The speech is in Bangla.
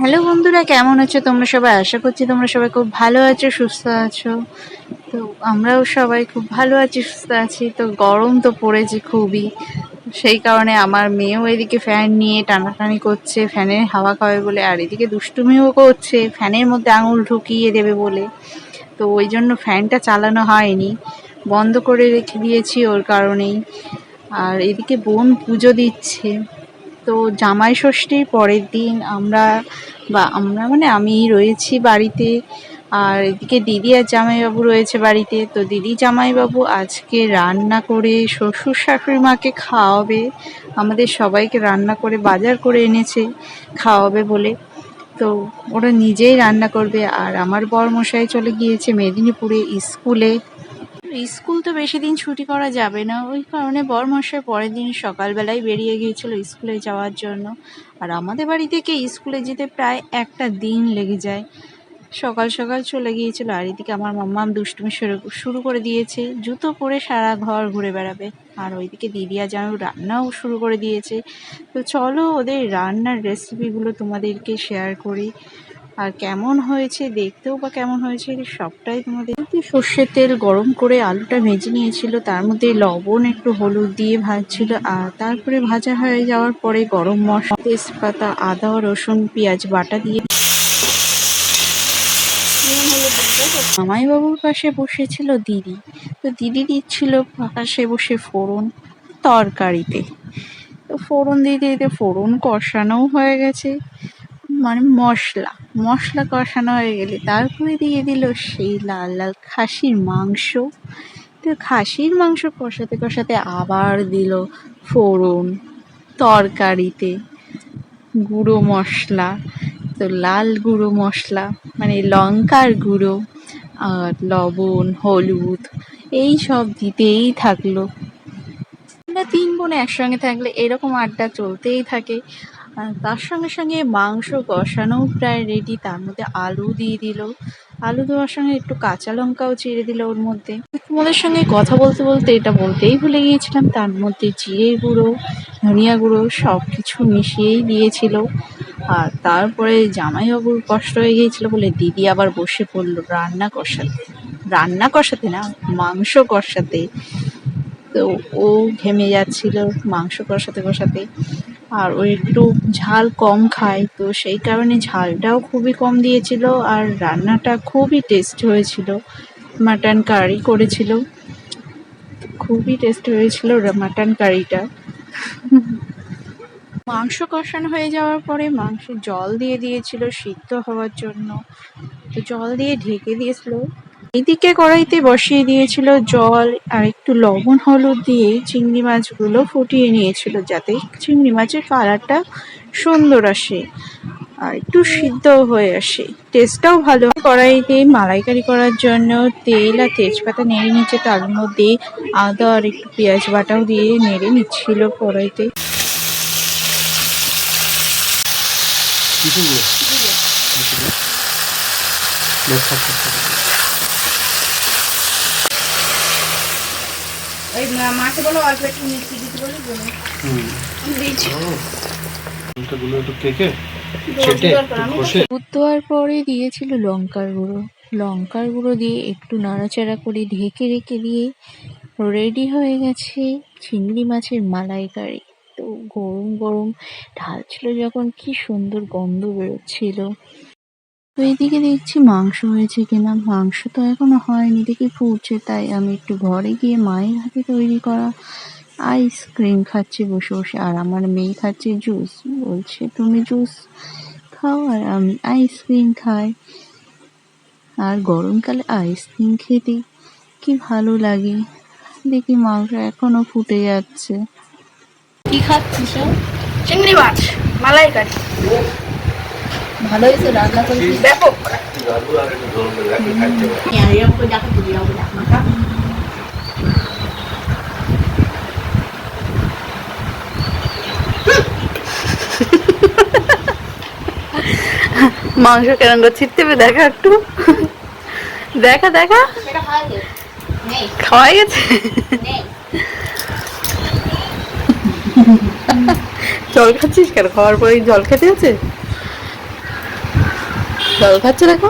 হ্যালো বন্ধুরা, কেমন আছো? তোমরা সবাই আশা করছি তোমরা সবাই খুব ভালো আছো, সুস্থ আছো। তো আমরাও সবাই খুব ভালো আছি, সুস্থ আছি। তো গরম তো পড়েছে খুবই। সেই কারণে আমার মেয়েও এদিকে ফ্যান নিয়ে টানাটানি করছে, ফ্যানের হাওয়া খাবে বলে। আর এদিকে দুষ্টুমিও করছে, ফ্যানের মধ্যে আঙুল ঢুকিয়ে দেবে বলে। তো ওই জন্য ফ্যানটা চালানো হয়নি, বন্ধ করে রেখে দিয়েছি ওর কারণেই। আর এদিকে বোন পুজো দিচ্ছে। তো জামাই ষষ্ঠীর পরের দিন আমরা বা আমরা মানে আমি রয়েছি বাড়িতে, আর এদিকে দিদি আর জামাইবাবু রয়েছে বাড়িতে। তো দিদি, জামাইবাবু আজকে রান্না করে শ্বশুর শাশুড়ি মাকে খাওয়াবে। আমাদের সবাইকে রান্না করে বাজার করে এনেছে, খাওয়াবে বলে। তো ওরা নিজেই রান্না করবে। আর আমার বর মশাই চলে গিয়েছে মেদিনীপুরে স্কুলে। স্কুল তো বেশি দিন ছুটি করা যাবে না। ওই কারণে বরমশাই পরের দিন সকালবেলায় বেরিয়ে গিয়েছিল স্কুলে যাওয়ার জন্য। আর আমাদের বাড়ি থেকে স্কুলে যেতে প্রায় একটা দিন লেগে যায়। সকাল সকাল চলে গিয়েছিল আর এদিকে আমার মাম্মাম দুষ্টুমি শুরু শুরু করে দিয়েছে। জুতো পরে সারা ঘর ঘুরে বেড়াবে। আর ওইদিকে দিদি জামাই রান্নাও শুরু করে দিয়েছে। তো চলো ওদের রান্নার রেসিপিগুলো তোমাদেরকে শেয়ার করি। আর কেমন হয়েছে, দেখতেও বা কেমন হয়েছে সবটাই তোমাদের। সর্ষের তেল গরম করে আলুটা ভেজে নিয়েছিল, তার মধ্যে লবণ, একটু হলুদ দিয়ে ভাজছিল, আর তারপরে ভাজা হয়ে যাওয়ার পরে গরম মশলা, তেজপাতা, আদা, রসুন, পেঁয়াজ, বাটা দিয়ে জামাইবাবুর পাশে বসেছিল দিদি। তো দিদি দিচ্ছিল পাশে বসে ফোড়ন তরকারিতে। তো ফোড়ন দিতে দিতে ফোড়ন কষানোও হয়ে গেছে মানে মশলা। মশলা কষানো হয়ে গেলে তারপরে দিয়ে দিল সেই লাল লাল খাসির মাংস। তো খাসির মাংস কষাতে কষাতে আবার দিল ফোড়ন তরকারিতে গুঁড়ো মশলা। তো লাল গুঁড়ো মশলা মানে লঙ্কার গুঁড়ো আর লবণ, হলুদ, এই সব দিতেই থাকল। আমরা তিন বোন একসঙ্গে থাকলে এরকম আড্ডা চলতেই থাকে। তার সঙ্গে সঙ্গে মাংস কষানোও প্রায় রেডি তার মধ্যে আলু দিয়ে দিল। আলু দেওয়ার সঙ্গে একটু কাঁচা লঙ্কাও চিড়ে দিল ওর মধ্যে। তোমাদের সঙ্গে কথা বলতে বলতে এটা বলতেই ভুলে গিয়েছিলাম। তার মধ্যে জিরের গুঁড়ো, ধনিয়া গুঁড়ো সব কিছু মিশিয়েই দিয়েছিল। আর তারপরে জামাইবাবুর কষ্ট হয়ে গিয়েছিল বলে দিদি আবার বসে পড়ল রান্না কষাতে। রান্না কষাতে না, মাংস কষাতে। তো ও ঘেমে যাচ্ছিল মাংস কষাতে কষাতে। আর ও একটু ঝাল কম খায়, তো সেই কারণে ঝালটাও খুবই কম দিয়েছিল আর রান্নাটা খুবই টেস্ট হয়েছিল। মাটন কারি করেছিল। খুবই টেস্ট হয়েছিল মাটন কারিটা মাংস কষানো হয়ে যাওয়ার পরে মাংসে জল দিয়ে দিয়েছিল সিদ্ধ হওয়ার জন্য। তো জল দিয়ে ঢেকে দিয়েছিল। এদিকে কড়াইতে বসিয়ে দিয়েছিল জল আর একটু লবণ হলুদ দিয়ে চিংড়ি মাছগুলো ফুটিয়ে নিয়েছিল যাতে চিংড়ি মাছের কালারটা সুন্দর আসে আর একটু সিদ্ধ হয়ে আসে। টেস্টটাও ভালো। কড়াইতে মালাইকারি করার জন্য তেল আর তেজপাতা নেড়ে নিচ্ছে তার মধ্যে আদা আর একটু পেঁয়াজ বাটাও দিয়ে নেড়ে নিচ্ছিল কড়াইতে। কিছু ওই মাকে বলো অল্প একটু মিষ্টি দিতে বলো আমি দিয়েছি। একটু কেকে ছেটে ঘষে। দুধ দেওয়ার পরে দিয়েছিল লঙ্কার গুঁড়ো। লঙ্কার গুঁড়ো দিয়ে একটু নাড়াচাড়া করে ঢেকে রেখে দিয়ে রেডি হয়ে গেছে চিংড়ি মাছের মালাইকারি। তো গরম গরম ঢালছিল যখন কি সুন্দর গন্ধ বেরোচ্ছিল। তো এদিকে দেখছি মাংস হয়েছে কিনা? মাংস তো এখনও হয়নি, দেখি ফুটছে। তাই আমি একটু ঘরে গিয়ে মায়ের হাতে তৈরি করা আইসক্রিম খাচ্ছি বসে বসে। আর আমার মেয়ে খাচ্ছে জুস বলছে, তুমি জুস খাও আর আমি আইসক্রিম খাই। আর গরমকালে আইসক্রিম খেতে কি ভালো লাগে। দেখি মাংস এখনও ফুটে যাচ্ছে। কি খাচ্ছিস? চিংড়ি মাছ, মালাইকারি। ভালো হয়েছে রান্না করছি ব্যাপক মাংস কেন ছিটতে দেখা একটু। দেখা দেখা। খাওয়া গেছে? জল খাচ্ছিস কেন? খাওয়ার পরে জল খেতে আছে দেখো